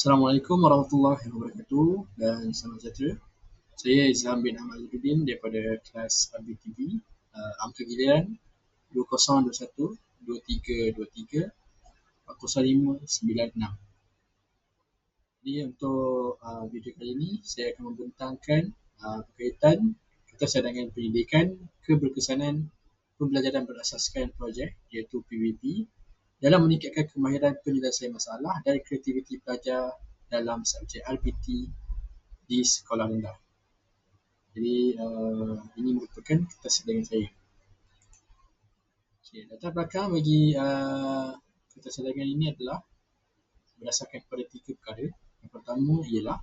Assalamualaikum warahmatullahi wabarakatuh dan selamat sejahtera. Saya Izham bin Ahmad daripada kelas ABTV uh, angka giliran 2021 2323 4596. Jadi untuk uh, video kali ini saya akan membentangkan uh, berkaitan kita dengan pendidikan keberkesanan pembelajaran berasaskan projek iaitu PVP dalam meningkatkan kemahiran penyelesaian masalah dan kreativiti pelajar dalam subjek RPT di sekolah rendah. Jadi uh, ini merupakan kertas dengan saya. Okay, latar belakang bagi uh, kertas dengan ini adalah berdasarkan kepada tiga perkara. Yang pertama ialah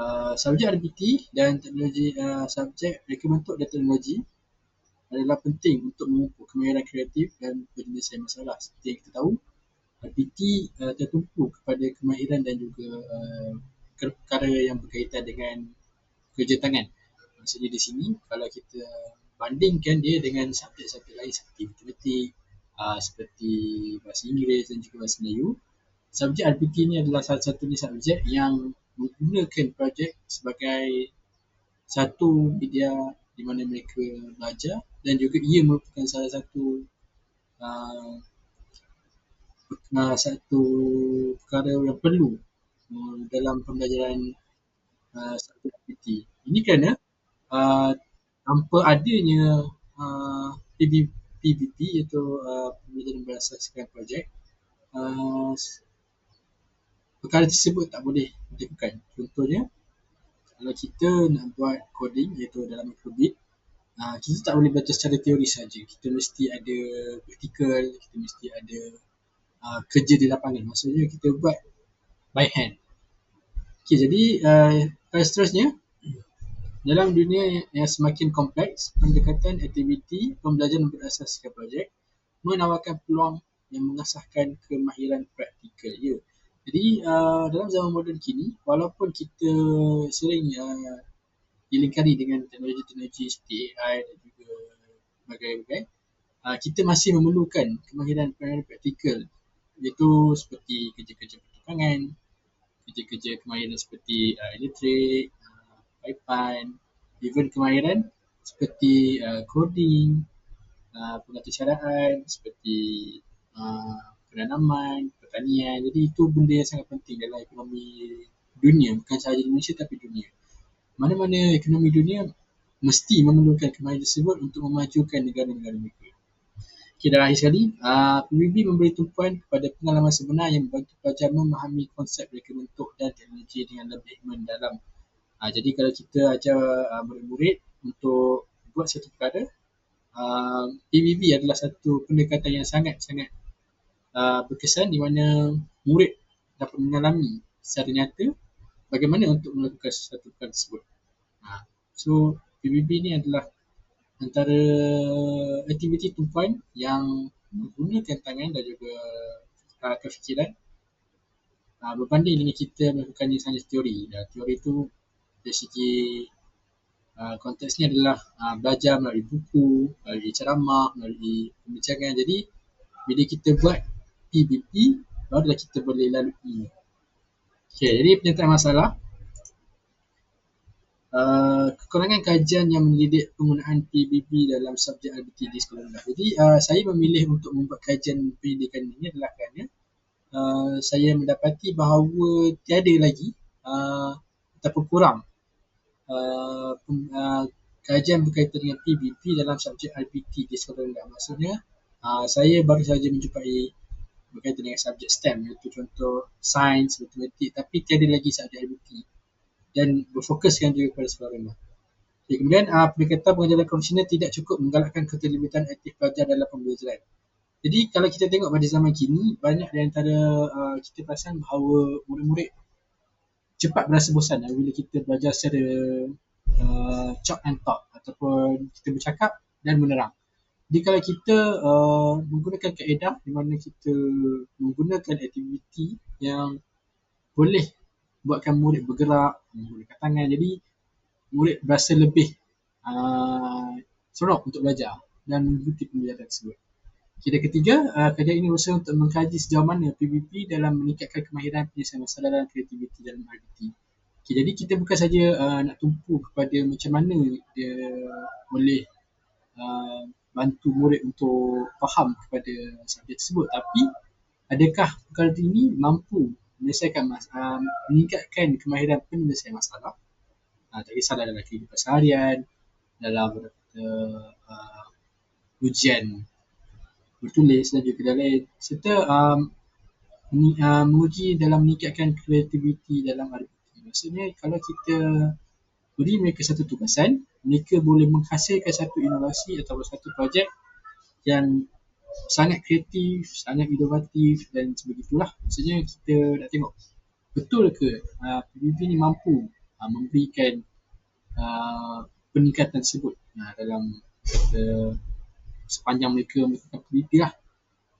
uh, subjek RPT dan teknologi uh, subjek reka bentuk dan teknologi adalah penting untuk memupuk kemahiran kreatif dan penyelesaian masalah. Seperti yang kita tahu, RPT uh, tertumpu kepada kemahiran dan juga uh, perkara yang berkaitan dengan kerja tangan. Maksudnya di sini, kalau kita bandingkan dia dengan subjek-subjek lain seperti matematik, uh, seperti bahasa Inggeris dan juga bahasa Melayu, subjek RPT ni adalah salah satunya subjek yang menggunakan projek sebagai satu media di mana mereka belajar dan juga ia merupakan salah satu uh, satu perkara yang perlu uh, dalam pembelajaran uh, aktiviti. Ini kerana uh, tanpa adanya uh, iaitu uh, pembelajaran berasaskan projek uh, perkara tersebut tak boleh dilakukan. Contohnya kalau kita nak buat coding iaitu dalam microbit uh, kita tak boleh belajar secara teori saja. Kita mesti ada praktikal, kita mesti ada uh, kerja di lapangan. Maksudnya kita buat by hand. Okay, jadi uh, seterusnya dalam dunia yang semakin kompleks, pendekatan aktiviti pembelajaran berasaskan projek menawarkan peluang yang mengasahkan kemahiran praktikal. Ya, jadi uh, dalam zaman moden kini, walaupun kita sering uh, dilingkari dengan teknologi-teknologi seperti AI dan juga bagai-bagai, uh, kita masih memerlukan kemahiran kemahiran praktikal iaitu seperti kerja-kerja pertukangan, kerja-kerja kemahiran seperti uh, elektrik, uh, paipan, even kemahiran seperti uh, coding, uh, pengatursyaraan seperti uh, penanaman, pertanian. Jadi itu benda yang sangat penting dalam ekonomi dunia, bukan sahaja Malaysia tapi dunia. Mana-mana ekonomi dunia mesti memerlukan kemahiran tersebut untuk memajukan negara-negara mereka. Okay, dan akhir sekali, uh, PBB memberi tumpuan kepada pengalaman sebenar yang membantu pelajar memahami konsep reka bentuk dan teknologi dengan lebih mendalam. Uh, jadi kalau kita ajar uh, murid-murid untuk buat satu perkara, uh, PBB adalah satu pendekatan yang sangat-sangat uh, berkesan di mana murid dapat mengalami secara nyata bagaimana untuk melakukan sesuatu perkara tersebut. Uh, so PBB ni adalah antara aktiviti tumpuan yang menggunakan tangan dan juga uh, kefikiran uh, berbanding dengan kita melakukan sains teori. Dan teori itu dari segi uh, konteksnya adalah uh, belajar melalui buku, melalui ceramah, melalui pembincangan. Jadi bila kita buat PBP barulah kita boleh lalui. Okay, jadi penyertaan masalah. Uh, kekurangan kajian yang mendidik penggunaan PBB dalam subjek RBT di sekolah rendah. Jadi uh, saya memilih untuk membuat kajian pendidikan ini adalah kerana uh, saya mendapati bahawa tiada lagi uh, ataupun kurang uh, uh, kajian berkaitan dengan PBB dalam subjek RBT di sekolah rendah. Maksudnya uh, saya baru saja menjumpai berkaitan dengan subjek STEM iaitu contoh sains, matematik tapi tiada lagi subjek IBT dan berfokuskan juga kepada sekolah rendah. Okay, kemudian uh, pendekatan pengajaran konvensional tidak cukup menggalakkan keterlibatan aktif pelajar dalam pembelajaran. Jadi kalau kita tengok pada zaman kini banyak di antara uh, kita perasan bahawa murid-murid cepat berasa bosan uh, bila kita belajar secara uh, chalk and talk ataupun kita bercakap dan menerang. Jadi kalau kita uh, menggunakan kaedah di mana kita menggunakan aktiviti yang boleh buatkan murid bergerak, menggunakan tangan. Jadi murid berasa lebih uh, seronok untuk belajar dan mengikuti pembelajaran tersebut. Kita ketiga, uh, kajian ini berusaha untuk mengkaji sejauh mana PBP dalam meningkatkan kemahiran penyelesaian masalah dan kreativiti dalam RBT. Okay, jadi kita bukan saja uh, nak tumpu kepada macam mana dia boleh uh, bantu murid untuk faham kepada subjek tersebut tapi adakah perkara ini mampu menyelesaikan mas- uh, meningkatkan kemahiran penyelesaian masalah uh, tak kisahlah dalam kehidupan seharian dalam uh, ujian bertulis dan juga lain serta um, uh, menguji dalam meningkatkan kreativiti dalam RBT. Maksudnya kalau kita beri mereka satu tugasan, mereka boleh menghasilkan satu inovasi atau satu projek yang sangat kreatif, sangat inovatif dan sebegitulah. Maksudnya kita nak tengok betul ke uh, PBB ni mampu uh, memberikan uh, peningkatan tersebut uh, dalam sepanjang mereka melakukan PBB lah.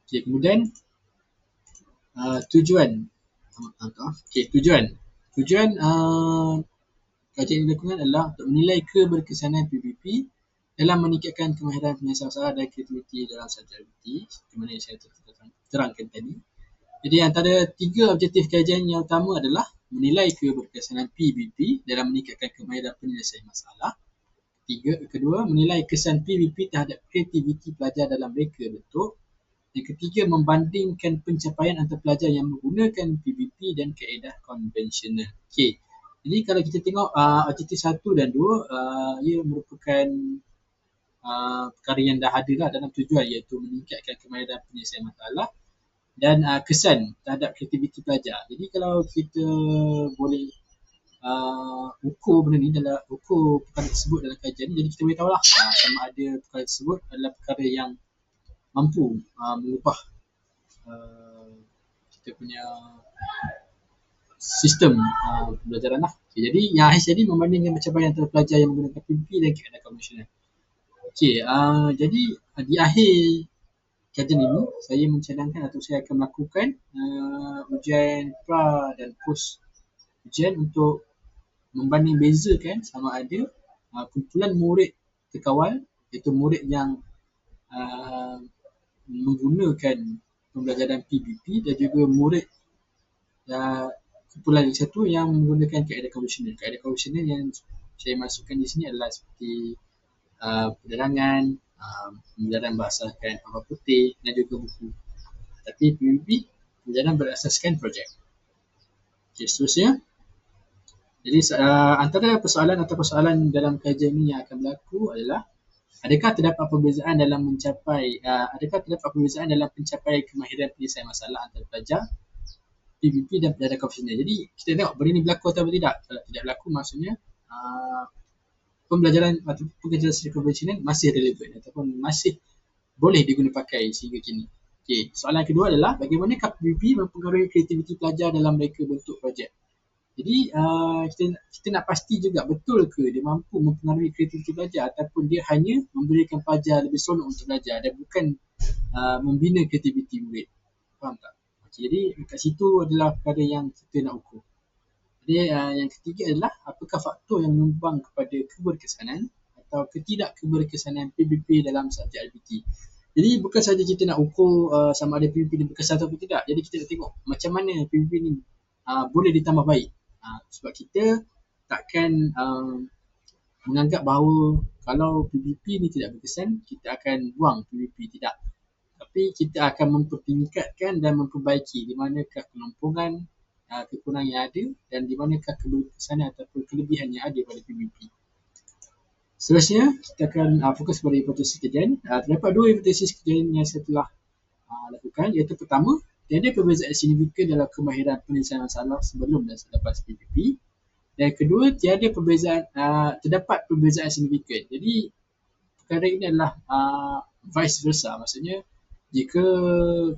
Okay, kemudian uh, tujuan okay, tujuan tujuan uh, kajian yang dilakukan adalah untuk menilai keberkesanan PBB dalam meningkatkan kemahiran penyelesaian dan kreativiti dalam aktiviti seperti mana saya terangkan tadi. Jadi antara tiga objektif kajian yang utama adalah menilai keberkesanan PBB dalam meningkatkan kemahiran penyelesaian masalah Tiga, kedua, menilai kesan PBP terhadap kreativiti pelajar dalam reka bentuk. Yang ketiga, membandingkan pencapaian antara pelajar yang menggunakan PBP dan kaedah konvensional. Okey. Jadi kalau kita tengok uh, objektif satu dan dua, uh, ia merupakan uh, perkara yang dah ada lah dalam tujuan iaitu meningkatkan kemahiran penyelesaian masalah dan uh, kesan terhadap kreativiti pelajar. Jadi kalau kita boleh uh, ukur benda ni dalam ukur perkara tersebut dalam kajian ni jadi kita boleh tahu lah uh, sama ada perkara tersebut adalah perkara yang mampu uh, mengubah uh, kita punya sistem uh, pembelajaran lah. Okay, jadi yang akhir jadi membandingkan pencapaian antara pelajar yang menggunakan PPP dan keadaan konvensional. Okey, uh, jadi uh, di akhir kajian ini saya mencadangkan atau saya akan melakukan uh, ujian pra dan post ujian untuk membanding bezakan sama ada uh, kumpulan murid terkawal iaitu murid yang uh, menggunakan pembelajaran PBP dan juga murid uh, kumpulan yang satu yang menggunakan kaedah konvensional. Kaedah konvensional yang saya masukkan di sini adalah seperti uh, penerangan, uh, pembelajaran berdasarkan papan putih dan juga buku. Tapi PBP pembelajaran berasaskan projek. Okay, seterusnya. Jadi uh, antara persoalan atau persoalan dalam kajian ini yang akan berlaku adalah adakah terdapat perbezaan dalam mencapai uh, adakah terdapat perbezaan dalam pencapaian kemahiran penyelesaian masalah antara pelajar PBP dan pelajar konvensional. Jadi kita tengok benda ini berlaku atau tidak. Kalau tidak berlaku maksudnya uh, pembelajaran atau pengajaran secara konvensional masih relevan ataupun masih boleh digunakan pakai sehingga kini. Okey, soalan kedua adalah bagaimana PBP mempengaruhi kreativiti pelajar dalam mereka bentuk projek. Jadi uh, kita, kita nak pasti juga betul ke dia mampu mempengaruhi kreativiti pelajar ataupun dia hanya memberikan pelajar lebih seronok untuk belajar dan bukan uh, membina kreativiti murid. Faham tak? Okay, jadi kat situ adalah perkara yang kita nak ukur. Uh, yang ketiga adalah apakah faktor yang menyumbang kepada keberkesanan atau ketidak keberkesanan PBP dalam subjek RBT. Jadi bukan saja kita nak ukur uh, sama ada PBP ni berkesan atau tidak. Jadi kita nak tengok macam mana PBP ni uh, boleh ditambah baik Ha, sebab kita takkan uh, menganggap bahawa kalau PBP ni tidak berkesan, kita akan buang PBP. Tidak. Tapi kita akan mempertingkatkan dan memperbaiki di manakah kelompongan, uh, kekurangan yang ada dan di manakah keberkesanan ataupun kelebihan yang ada pada PBP. Seterusnya, kita akan uh, fokus pada hipotesis kajian. Uh, terdapat dua hipotesis kajian yang saya telah uh, lakukan. Iaitu pertama, tiada perbezaan signifikan dalam kemahiran penyelesaian masalah sebelum dan selepas PPP. Dan kedua, tiada perbezaan, uh, terdapat perbezaan signifikan. Jadi, perkara ini adalah uh, vice versa. Maksudnya, jika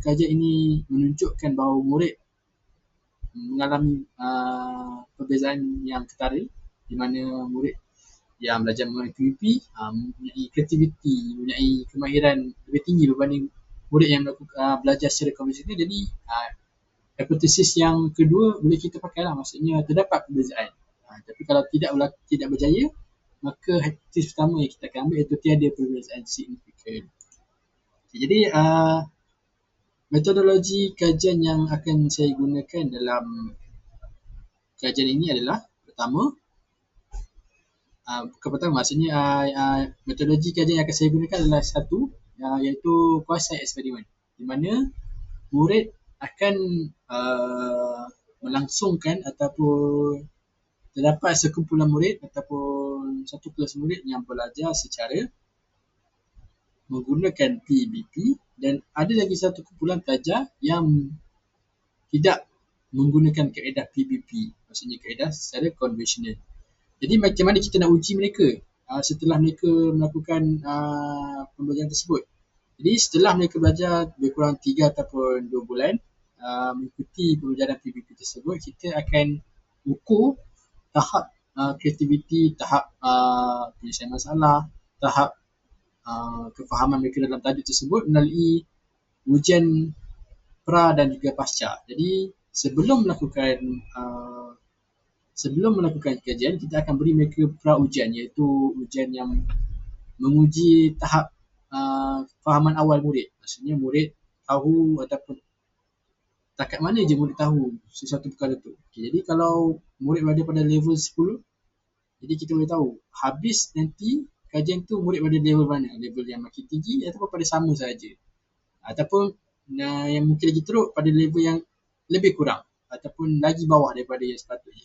kajian ini menunjukkan bahawa murid mengalami uh, perbezaan yang ketara di mana murid yang belajar mengenai PPP uh, mempunyai kreativiti, mempunyai kemahiran lebih tinggi berbanding murid yang uh, belajar secara konvensional. Jadi uh, hipotesis yang kedua boleh kita pakai lah. Maksudnya terdapat perbezaan. Uh, tapi kalau tidak tidak berjaya maka hipotesis pertama yang kita akan ambil iaitu tiada perbezaan signifikan. Okay, jadi uh, metodologi kajian yang akan saya gunakan dalam kajian ini adalah pertama uh, pertama maksudnya uh, uh, metodologi kajian yang akan saya gunakan adalah satu uh, iaitu kuasa eksperimen di mana murid akan uh, melangsungkan ataupun terdapat sekumpulan murid ataupun satu kelas murid yang belajar secara menggunakan PBP dan ada lagi satu kumpulan pelajar yang tidak menggunakan kaedah PBP maksudnya kaedah secara konvensional. Jadi macam mana kita nak uji mereka uh, setelah mereka melakukan uh, pembelajaran tersebut. Jadi setelah mereka belajar lebih kurang 3 ataupun 2 bulan uh, mengikuti pembelajaran PBP tersebut, kita akan ukur tahap uh, kreativiti, tahap uh, penyelesaian masalah, tahap uh, kefahaman mereka dalam tajuk tersebut melalui ujian pra dan juga pasca. Jadi sebelum melakukan uh, sebelum melakukan kajian kita akan beri mereka pra ujian iaitu ujian yang menguji tahap uh, fahaman awal murid. Maksudnya murid tahu ataupun takat mana je murid tahu sesuatu perkara tu. Okay, jadi kalau murid berada pada level 10, jadi kita boleh tahu habis nanti kajian tu murid pada level mana? Level yang makin tinggi ataupun pada sama saja. Ataupun uh, yang mungkin lagi teruk pada level yang lebih kurang ataupun lagi bawah daripada yang sepatutnya.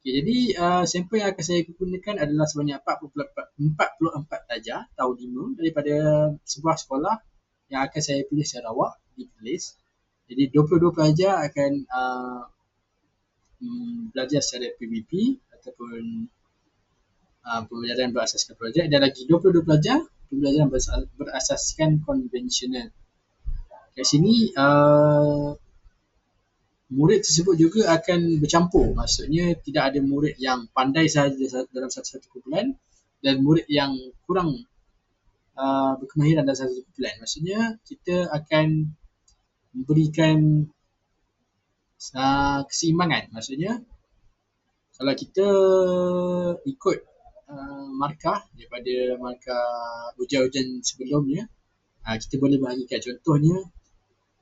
Okay, jadi uh, sampel yang akan saya gunakan adalah sebanyak 44, 44 tajah tahun 5 daripada sebuah sekolah yang akan saya pilih secara awak di list jadi 22 pelajar akan uh, belajar secara PBP ataupun uh, pembelajaran berasaskan projek dan lagi 22 pelajar pembelajaran berasaskan konvensional. Kat sini uh, murid tersebut juga akan bercampur. Maksudnya tidak ada murid yang pandai sahaja dalam satu-satu kumpulan dan murid yang kurang uh, berkemahiran dalam satu kumpulan. Maksudnya kita akan memberikan uh, keseimbangan maksudnya kalau kita ikut uh, markah daripada markah ujian-ujian sebelumnya uh, kita boleh bahagikan contohnya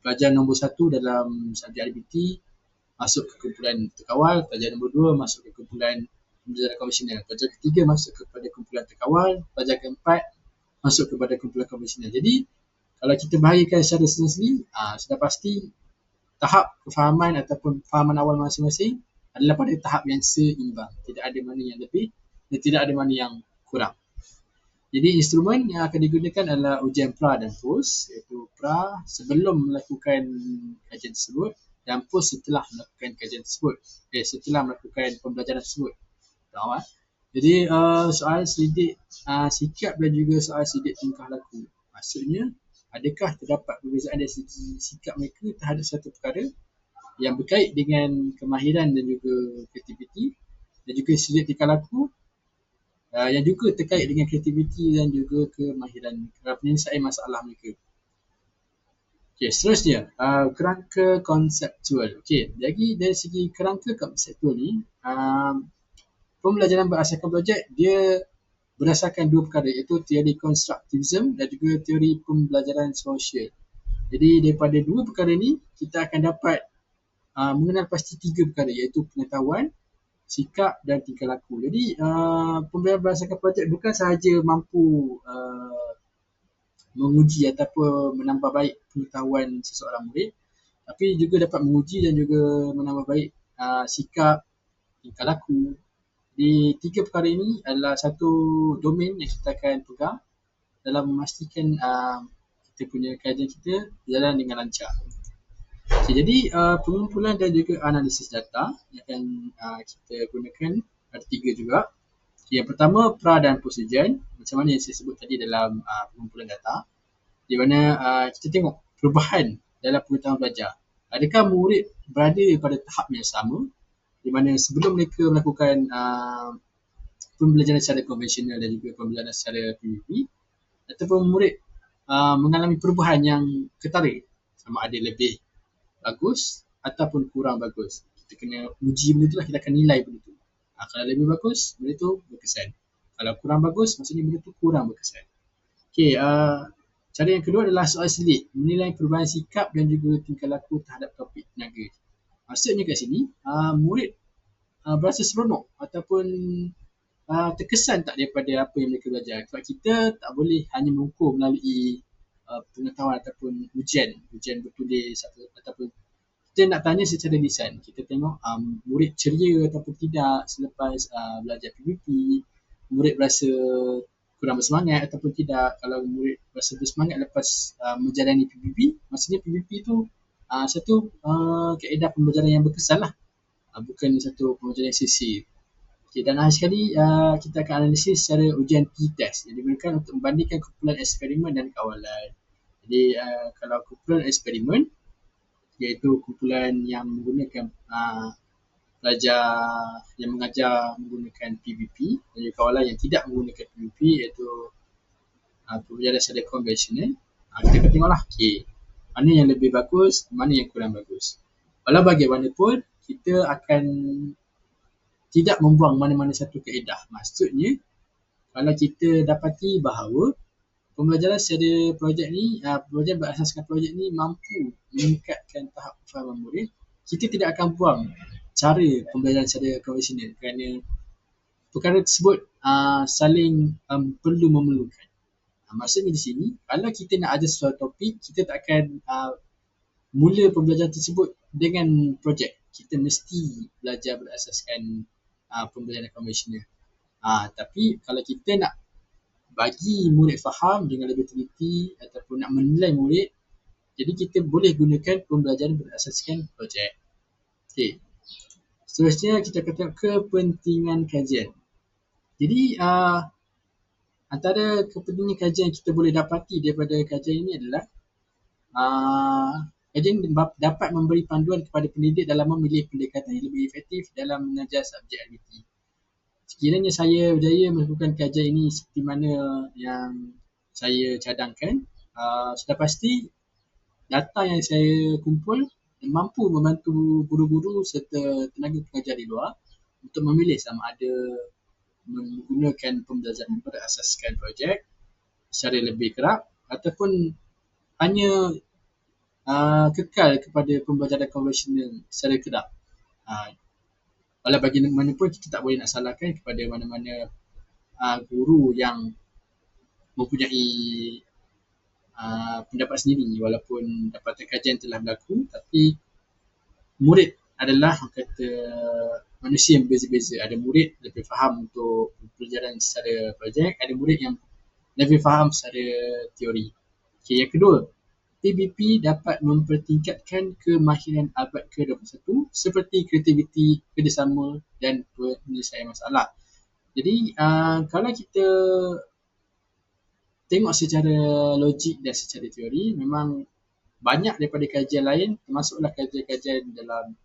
pelajar nombor satu dalam subjek RBT masuk ke kumpulan terkawal, pelajar nombor dua masuk ke kumpulan pembelajaran konvensional, pelajar ketiga masuk kepada kumpulan terkawal, pelajar keempat masuk kepada kumpulan konvensional. Jadi kalau kita bahagikan secara sendiri, uh, sudah pasti tahap kefahaman ataupun fahaman awal masing-masing adalah pada tahap yang seimbang. Tidak ada mana yang lebih dan tidak ada mana yang kurang. Jadi instrumen yang akan digunakan adalah ujian pra dan post iaitu pra sebelum melakukan kajian tersebut dan post setelah melakukan kajian tersebut. Eh, setelah melakukan pembelajaran tersebut. Tahu, Jadi uh, soal sidik uh, sikap dan juga soal sidik tingkah laku. Maksudnya adakah terdapat perbezaan dari segi sikap mereka terhadap satu perkara yang berkait dengan kemahiran dan juga kreativiti dan juga segi tingkah laku uh, yang juga terkait dengan kreativiti dan juga kemahiran penyelesaian masalah mereka. Okay, seterusnya, uh, kerangka konseptual. Okay, jadi dari segi kerangka konseptual ni, uh, pembelajaran berasaskan projek, dia berdasarkan dua perkara iaitu teori constructivism dan juga teori pembelajaran sosial. Jadi daripada dua perkara ini kita akan dapat uh, mengenal pasti tiga perkara iaitu pengetahuan, sikap dan tingkah laku. Jadi uh, pembelajaran berdasarkan projek bukan sahaja mampu uh, menguji ataupun menambah baik pengetahuan seseorang murid tapi juga dapat menguji dan juga menambah baik uh, sikap, tingkah laku di tiga perkara ini adalah satu domain yang kita akan pegang dalam memastikan uh, kita punya kajian kita berjalan dengan lancar. Okay, jadi uh, pengumpulan dan juga analisis data yang akan uh, kita gunakan ada tiga juga. Okay, yang pertama pra dan post ujian macam mana yang saya sebut tadi dalam uh, pengumpulan data di mana uh, kita tengok perubahan dalam pengetahuan belajar. Adakah murid berada pada tahap yang sama di mana sebelum mereka melakukan uh, pembelajaran secara konvensional dan juga pembelajaran secara PVP ataupun murid uh, mengalami perubahan yang ketara sama ada lebih bagus ataupun kurang bagus. Kita kena uji benda tu lah kita akan nilai benda tu. Uh, kalau lebih bagus benda tu berkesan. Kalau kurang bagus maksudnya benda tu kurang berkesan. Okay, uh, Cara yang kedua adalah soal selit, menilai perubahan sikap dan juga tingkah laku terhadap topik tenaga. Maksudnya kat sini, uh, murid uh, berasa seronok ataupun uh, terkesan tak daripada apa yang mereka belajar. Sebab kita tak boleh hanya mengukur melalui uh, pengetahuan ataupun ujian, ujian bertulis atau, ataupun kita nak tanya secara lisan. Kita tengok um, murid ceria ataupun tidak selepas uh, belajar PBP, murid berasa kurang bersemangat ataupun tidak. Kalau murid rasa bersemangat lepas uh, menjalani PBB maksudnya PBB tu uh, satu uh, kaedah pembelajaran yang berkesan lah. Uh, bukan satu pembelajaran sisi okay, dan akhir sekali uh, kita akan analisis secara ujian P-test yang digunakan untuk membandingkan kumpulan eksperimen dan kawalan jadi uh, kalau kumpulan eksperimen iaitu kumpulan yang menggunakan uh, pelajar yang mengajar menggunakan PBP dan juga kawalan yang tidak menggunakan PBP iaitu uh, pembelajaran secara konvensional uh, kita akan tengoklah. Okay, mana yang lebih bagus, mana yang kurang bagus. Walau bagaimanapun kita akan tidak membuang mana-mana satu kaedah. Maksudnya kalau kita dapati bahawa pembelajaran secara projek ni, uh, pembelajaran berasaskan projek ni mampu meningkatkan tahap fahaman murid kita tidak akan buang cara pembelajaran secara konvensional kerana perkara tersebut uh, saling um, perlu memerlukan. Uh, maksudnya di sini, kalau kita nak ada sesuatu topik, kita tak akan uh, mula pembelajaran tersebut dengan projek. Kita mesti belajar berasaskan uh, pembelajaran konvensional. Uh, tapi kalau kita nak bagi murid faham dengan lebih teliti ataupun nak menilai murid, jadi kita boleh gunakan pembelajaran berasaskan projek. Okay. Seterusnya kita kata kepentingan kajian. Jadi uh, antara kepentingan kajian yang kita boleh dapati daripada kajian ini adalah uh, kajian dapat memberi panduan kepada pendidik dalam memilih pendekatan yang lebih efektif dalam mengajar subjek LBT. Sekiranya saya berjaya melakukan kajian ini seperti mana yang saya cadangkan, uh, sudah pasti data yang saya kumpul mampu membantu guru-guru serta tenaga pengajar di luar untuk memilih sama ada menggunakan pembelajaran berasaskan projek secara lebih kerap ataupun hanya uh, kekal kepada pembelajaran konvensional secara kerap. Uh, Walau bagaimanapun kita tak boleh nak salahkan kepada mana-mana uh, guru yang mempunyai uh, pendapat sendiri walaupun dapatan kajian telah berlaku tapi murid adalah kata manusia yang berbeza-beza ada murid lebih faham untuk pelajaran secara projek ada murid yang lebih faham secara teori. Okay, yang kedua PBP dapat mempertingkatkan kemahiran abad ke-21 seperti kreativiti, kerjasama dan penyelesaian masalah. Jadi uh, kalau kita tengok secara logik dan secara teori memang banyak daripada kajian lain termasuklah kajian-kajian dalam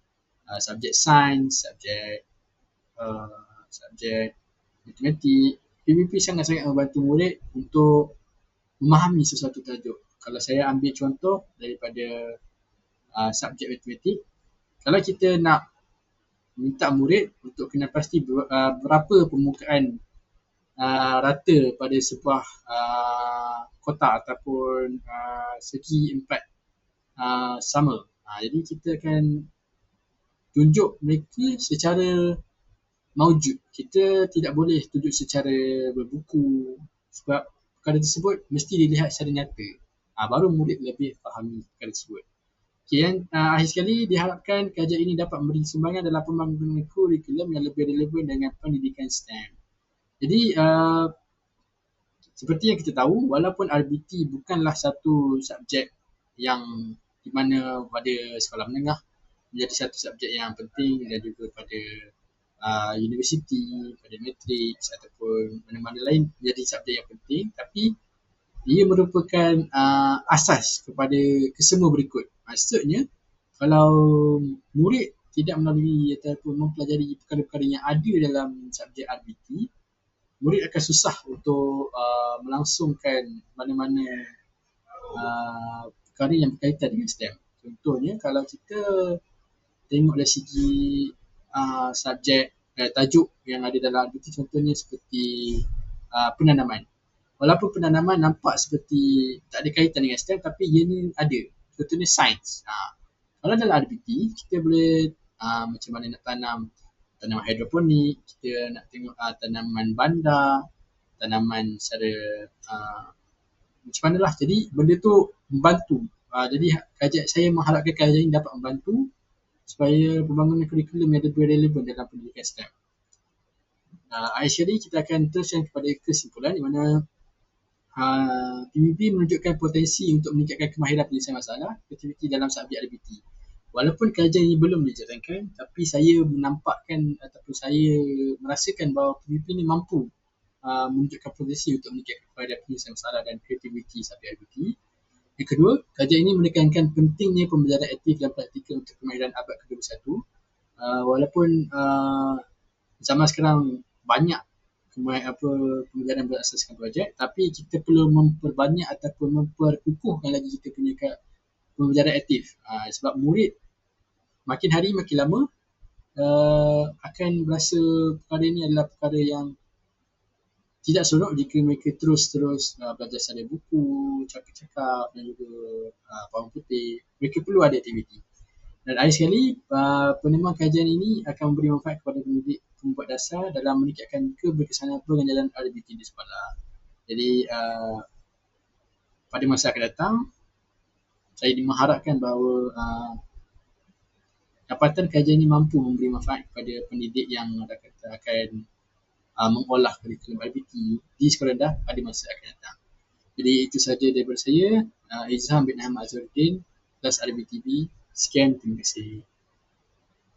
uh, subjek sains, subjek uh, subjek matematik. PBP sangat-sangat membantu murid untuk memahami sesuatu tajuk. Kalau saya ambil contoh daripada uh, subjek matematik, kalau kita nak minta murid untuk kena pasti uh, berapa permukaan uh, rata pada sebuah uh, kotak ataupun uh, segi empat uh, sama. Uh, jadi kita akan tunjuk mereka secara maujud. Kita tidak boleh tunjuk secara berbuku sebab perkara tersebut mesti dilihat secara nyata. Uh, baru murid lebih fahami perkara tersebut. Okay, yang uh, akhir sekali diharapkan kajian ini dapat memberi sumbangan dalam pembangunan kurikulum yang lebih relevan dengan pendidikan STEM. Jadi uh, seperti yang kita tahu walaupun RBT bukanlah satu subjek yang di mana pada sekolah menengah menjadi satu subjek yang penting dan juga pada uh, universiti, pada matrix ataupun mana-mana lain menjadi subjek yang penting tapi ia merupakan uh, asas kepada kesemua berikut. Maksudnya kalau murid tidak melalui ataupun mempelajari perkara-perkara yang ada dalam subjek RBT murid akan susah untuk uh, melangsungkan mana-mana uh, perkara yang berkaitan dengan STEM. Contohnya kalau kita tengok dari segi uh, subjek eh, tajuk yang ada dalam RBT contohnya seperti uh, penanaman. Walaupun penanaman nampak seperti tak ada kaitan dengan STEM tapi ia ni ada. Contohnya sains. Ha. Kalau dalam RBT, kita boleh uh, macam mana nak tanam tanaman hidroponik, kita nak tengok uh, tanaman bandar, tanaman secara uh, macam mana lah. Jadi benda tu membantu. Uh, jadi kajian saya mengharapkan kajian ini dapat membantu supaya pembangunan kurikulum yang lebih relevan dalam pendidikan STEM. Uh, Akhirnya kita akan teruskan kepada kesimpulan di mana uh, PBB menunjukkan potensi untuk meningkatkan kemahiran penyelesaian masalah aktiviti dalam subjek RBT walaupun kajian ini belum dijalankan tapi saya menampakkan ataupun saya merasakan bahawa PVP ini mampu uh, menunjukkan potensi untuk meningkatkan kepada penyelesaian masalah dan kreativiti sampai RBT. Yang kedua, kajian ini menekankan pentingnya pembelajaran aktif dan praktikal untuk kemahiran abad ke-21. Uh, walaupun uh, zaman sekarang banyak kemahiran apa pembelajaran berasaskan projek tapi kita perlu memperbanyak ataupun memperkukuhkan lagi kita punya pembelajaran aktif. Uh, sebab murid makin hari makin lama uh, akan berasa perkara ini adalah perkara yang tidak seronok jika mereka terus-terus uh, belajar secara buku, cakap-cakap dan juga uh, paham putih. Mereka perlu ada aktiviti. Dan akhir sekali, uh, penemuan kajian ini akan memberi manfaat kepada pendidik pembuat dasar dalam meningkatkan keberkesanan pengajaran RBT di sekolah. Jadi, uh, pada masa akan datang, saya mengharapkan bahawa uh, dapatan kajian ini mampu memberi manfaat kepada pendidik yang kata akan uh, mengolah kurikulum IBT di sekolah rendah pada masa akan datang. Jadi itu sahaja daripada saya, uh, Izham bin Ahmad Azharuddin, kelas RBTB. Sekian, terima kasih.